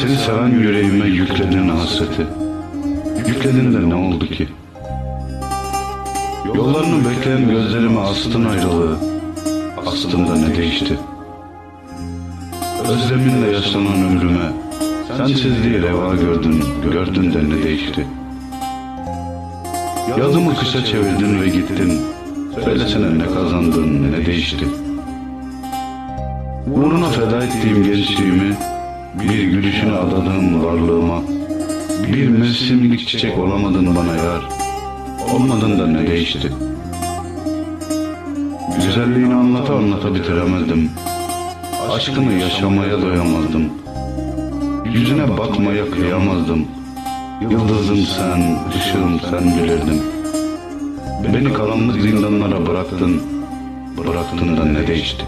Seni seven yüreğime yükledin hasreti. Yükledin de ne oldu ki? Yollarını bekleyen gözlerime astın ayrılığı. Astığında ne değişti? Özleminle yaşanan ömrüme Sensizliği reva gördün, gördün de ne değişti? Yazımı kışa çevirdin ve gittin Söylesene ne kazandın, ne değişti? Uğruna feda ettiğim gençliğimi Bir gülüşüne adadığım varlığıma Bir mevsimlik çiçek olamadın bana yar. Olmadın da ne değişti? Güzelliğini anlata anlata bitiremezdim. Aşkını yaşamaya doyamazdım. Yüzüne bakmaya kıyamazdım. Yıldızım sen, ışığım sen bilirdim. Beni karanlık zindanlara bıraktın. Bıraktın da ne değişti?